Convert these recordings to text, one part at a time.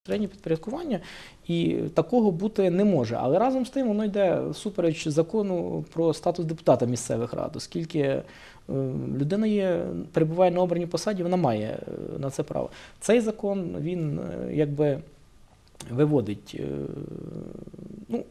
безпосереднє підпорядкування, і такого бути не може. Але разом з тим воно йде супереч закону про статус депутата місцевих рад, оскільки е, людина є, перебуває на обраній посаді, вона має е, на це право. Цей закон він е, якби виводить, ну,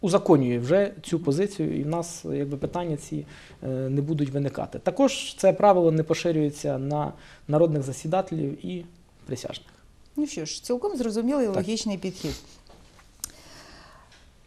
узаконює вже цю позицію, і в нас якби питання ці не будуть виникати. Також це правило не поширюється на народних засідателів і присяжних. Ну що ж, цілком зрозумілий і Так. логічний підхід.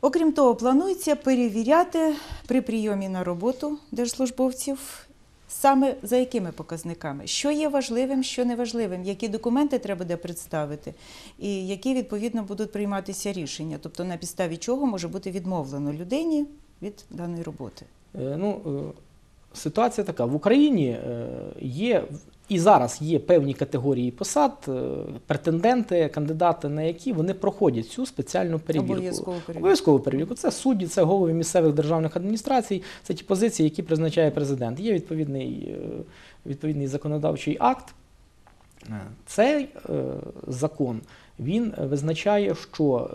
Окрім того, планується перевіряти при прийомі на роботу держслужбовців саме за якими показниками, що є важливим, що неважливим, які документи треба буде представити, і які відповідно будуть прийматися рішення, тобто на підставі чого може бути відмовлено людині від даної роботи. Е, Ну, е, ситуація така: в Україні е, є і зараз є певні категорії посад, е, претенденти, кандидати, на які вони проходять цю спеціальну перевірку. Обов'язково перевірку. Обов'язкову перевірку. Це судді, це голови місцевих державних адміністрацій, це ті позиції, які призначає президент. Є відповідний, е, відповідний законодавчий акт. Е, Цей закон він визначає, що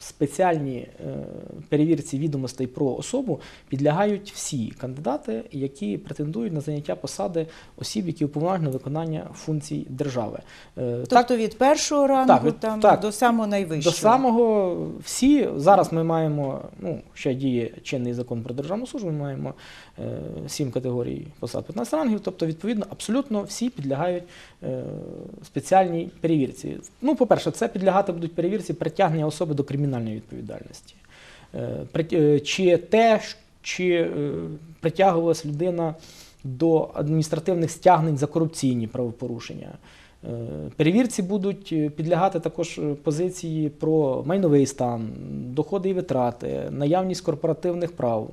е, спеціальні е, перевірці відомостей про особу підлягають всі кандидати, які претендують на заняття посади осіб, які уповноважені на виконання функцій держави. Е, Тобто від першого рангу Так, там, так. до самого найвищого. до самого всі зараз ми маємо, ну ще діє чинний закон про державну службу. Ми маємо е, сім категорій посад 15 рангів. Тобто, відповідно, абсолютно всі підлягають спеціальній перевірці. Ну, по-перше, це підлягати будуть перевірці притягнення особи до кримінальної відповідальності. Е, е, чи те, чи е, притягувалась людина до адміністративних стягнень за корупційні правопорушення. Перевірці будуть підлягати також позиції про майновий стан, доходи і витрати, наявність корпоративних прав.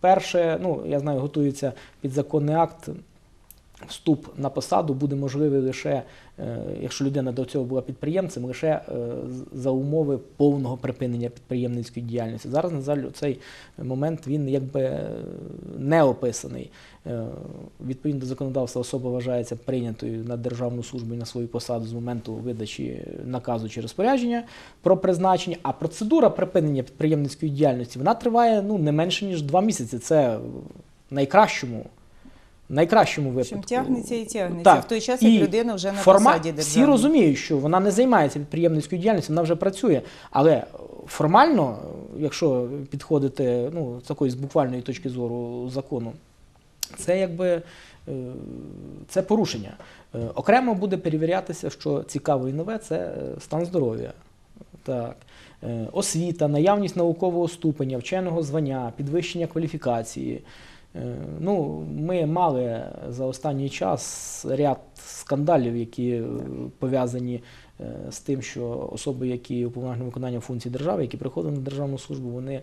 Перше, ну я знаю, готується підзаконний акт. Вступ на посаду буде можливий лише, е, якщо людина до цього була підприємцем, лише е, за умови повного припинення підприємницької діяльності. Зараз, на жаль, цей момент він якби е, не описаний. Відповідно до законодавства особа вважається прийнятою на державну службу і на свою посаду з моменту видачі наказу чи розпорядження про призначення. А процедура припинення підприємницької діяльності вона триває ну, не менше ніж два місяці. Це в найкращому. Найкращому випадку. Чим тягнеться і тягнеться. Так. В той час, І як людина вже на форма- посаді Всі розуміють, що вона не займається підприємницькою діяльністю, вона вже працює. Але формально, якщо підходити ну, з такої з буквальної точки зору закону, це якби е, це порушення. Е, Окремо буде перевірятися, що цікаво і нове, це е, стан здоров'я. Так. Освіта, наявність наукового ступеня, вченого звання, підвищення кваліфікації. Е, Ну, ми мали за останній час ряд скандалів, які е, пов'язані е, з тим, що особи, які уповноважені на виконання функцій держави, які приходили на державну службу, вони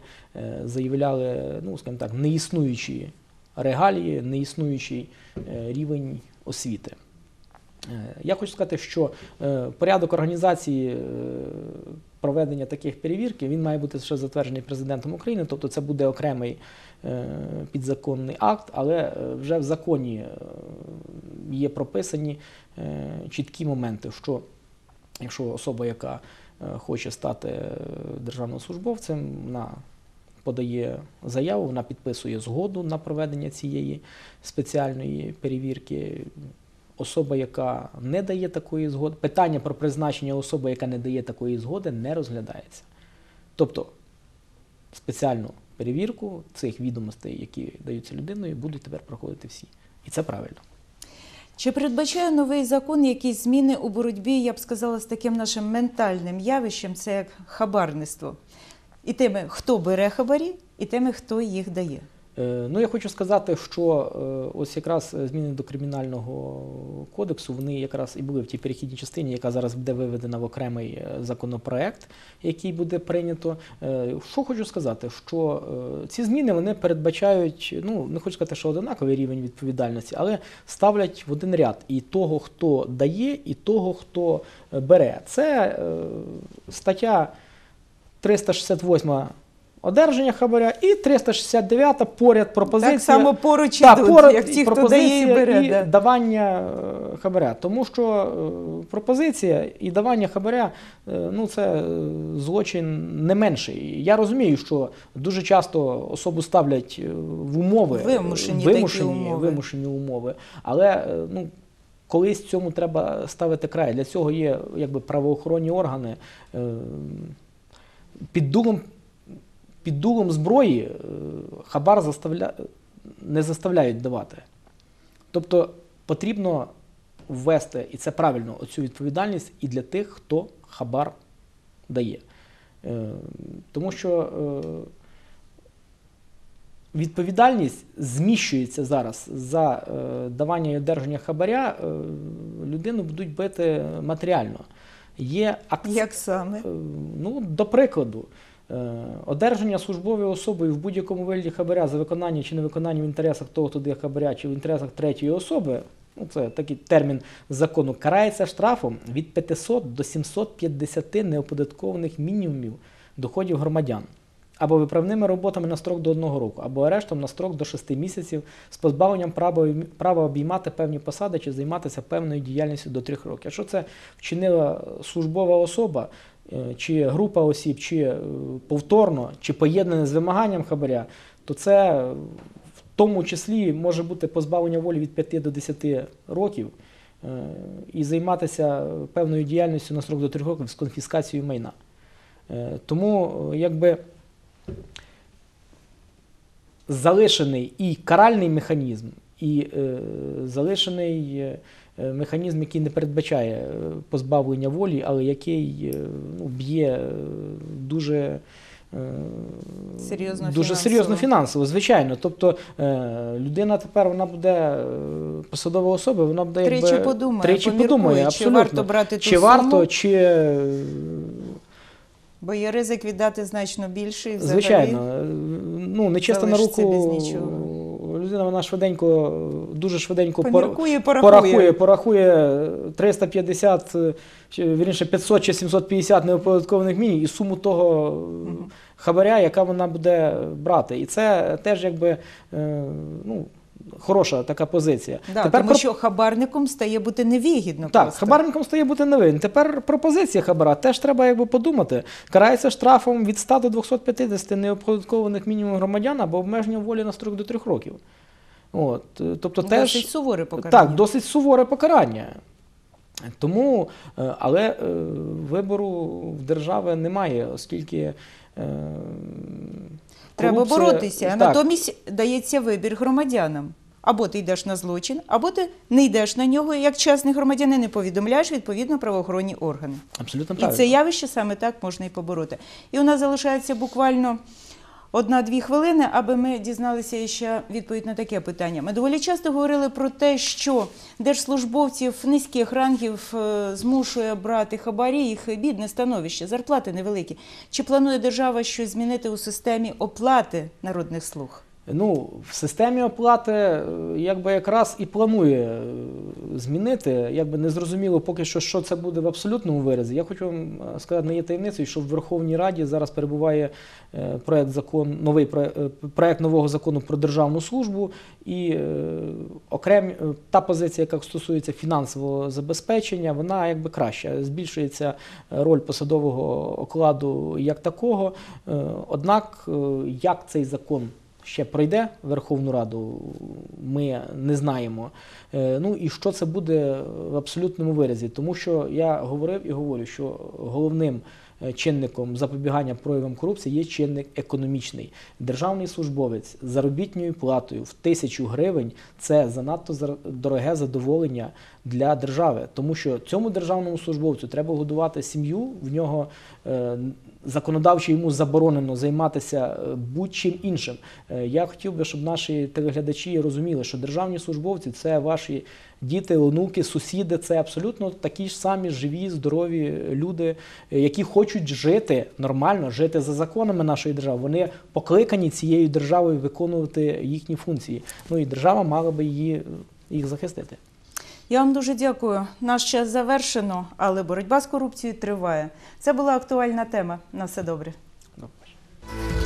заявляли, ну, скажімо так, неіснуючі регалії, неіснуючий рівень освіти. Я хочу сказати, що порядок організації проведення таких перевірки він має бути ще затверджений президентом України, тобто це буде окремий е, підзаконний акт, але е, вже в законі е, є прописані чіткі моменти, що якщо особа, яка хоче стати державним службовцем, вона подає заяву, вона підписує згоду на проведення цієї спеціальної перевірки. Особа, яка не дає такої згоди, питання про призначення особи, яка не дає такої згоди, не розглядається. Тобто спеціальну перевірку цих відомостей, які даються людиною, будуть тепер проходити всі. І це правильно. Чи передбачає новий закон якісь зміни у боротьбі, я б сказала, з таким нашим ментальним явищем, це як хабарництво? І тими, хто бере хабарі, і тими, хто їх дає. Е, Ну, я хочу сказати, що е, ось якраз зміни до кримінального кодексу, вони якраз і були в тій перехідній частині, яка зараз буде виведена в окремий е, законопроект, який буде прийнято. Е, Що хочу сказати, що е, ці зміни вони передбачають, ну не хочу сказати, що одинаковий рівень відповідальності, але ставлять в один ряд і того, хто дає, і того, хто е, бере. Це е, стаття 368 одержання хабаря, і 369 поряд пропозиція. Так само поруч Та, ідуть, поряд як ті, хто дає і бере. і да. давання е, хабаря. Тому що е, пропозиція і давання хабаря е, ну, це злочин не менший. Я розумію, що дуже часто особу ставлять в умови, е, Вимушені такі умови. вимушені умови. Але ну, колись цьому треба ставити край. Для цього є якби, правоохоронні органи. Під дулом, під дулом зброї е, хабар заставля... не заставляють давати. Тобто потрібно ввести, і це правильно, оцю відповідальність і для тих, хто хабар дає. Е, Тому що е, відповідальність зміщується зараз за давання і одержання хабаря, людину будуть бити матеріально. Є акц... Як саме? Ну, до прикладу, одержання службовою особою в будь-якому вигляді хабаря за виконання чи невиконання в інтересах того, хто дає хабаря, чи в інтересах третьої особи, ну це такий термін закону, карається штрафом від 500 до 750 неоподаткованих мінімумів доходів громадян. Або виправними роботами на строк до одного року, або арештом на строк до 6 місяців з позбавленням права, обіймати певні посади чи займатися певною діяльністю до 3 років. Якщо це вчинила службова особа, е, чи група осіб, чи е, повторно, чи поєднане з вимаганням хабаря, то це е, в тому числі може бути позбавлення волі від 5 до 10 років е, і займатися певною діяльністю на строк до 3 років з конфіскацією майна. Е, Тому е, якби залишений і каральний механізм, і е, залишений е, е, механізм, який не передбачає е, позбавлення волі, але який е, ну, б'є е, дуже. е, Серйозно дуже фінансово. серйозно фінансово, звичайно. Тобто е, людина тепер вона буде е, посадова особа, вона буде Тричі якби, подумає, тричі подумає, чи варто брати ту чи суму, чи е, бо є ризик віддати значно більше. І взагалі... Звичайно, е, ну не чесно на руку. Людина вона швиденько, дуже швиденько пор- порахує. порахує, порахує 350, е, вірніше 500 чи 750 неоподаткованих мінімумів і суму того угу. Хабаря, яка вона буде брати. І це теж якби е, ну, хороша така позиція. Да, Тепер тому про- що хабарником стає бути невигідно. так, просто. хабарником стає бути невинен. Тепер пропозиція хабара теж треба якби подумати. Карається штрафом від 100 до 250 неоподаткованих мінімум громадян або обмеження волі на строк до 3 років. От, е, тобто Досить теж суворе покарання. так, досить суворе покарання. Тому, е, але е, вибору в держави немає, оскільки Треба корупція- боротися. Так, натомість дається вибір громадянам. Або ти йдеш на злочин, або ти не йдеш на нього, і як чесний громадянин не повідомляєш відповідно правоохоронні органи. абсолютно І правильно. це явище саме так можна і побороти. І у нас залишається буквально одна-дві хвилини, аби ми дізналися ще відповідь на таке питання. Ми доволі часто говорили про те, що держслужбовців низьких рангів е, змушує брати хабарі, їх бідне становище, зарплати невеликі. Чи планує держава щось змінити у системі оплати народних слуг? Ну, в системі оплати е, якби якраз і планує е, змінити. Якби не зрозуміло поки що, що це буде в абсолютному виразі. Я хочу вам е, сказати, не є таємницею, що в Верховній Раді зараз перебуває проект закон, новий проект, нового закону про державну службу і окремі е, та позиція, яка стосується фінансового забезпечення, вона якби краща. Збільшується роль посадового окладу як такого. Однак, як цей закон ще пройде Верховну Раду, ми не знаємо. Е, Ну і що це буде в абсолютному виразі, тому що я говорив і говорю, що головним чинником запобігання проявам корупції є чинник економічний. Державний службовець з заробітною платою в тисячу гривень це занадто дороге задоволення для держави, тому що цьому державному службовцю треба годувати сім'ю, в нього е, законодавчо йому заборонено займатися е, будь-чим іншим. Е, Я хотів би, щоб наші телеглядачі розуміли, що державні службовці це ваші діти, онуки, сусіди, це абсолютно такі ж самі живі, здорові люди, е, які хочуть жити нормально, жити за законами нашої держави. Вони покликані цією державою виконувати їхні функції. Ну і держава мала би її їх захистити. Я вам дуже дякую. Наш час завершено, але боротьба з корупцією триває. Це була актуальна тема. На все добре. До побачення.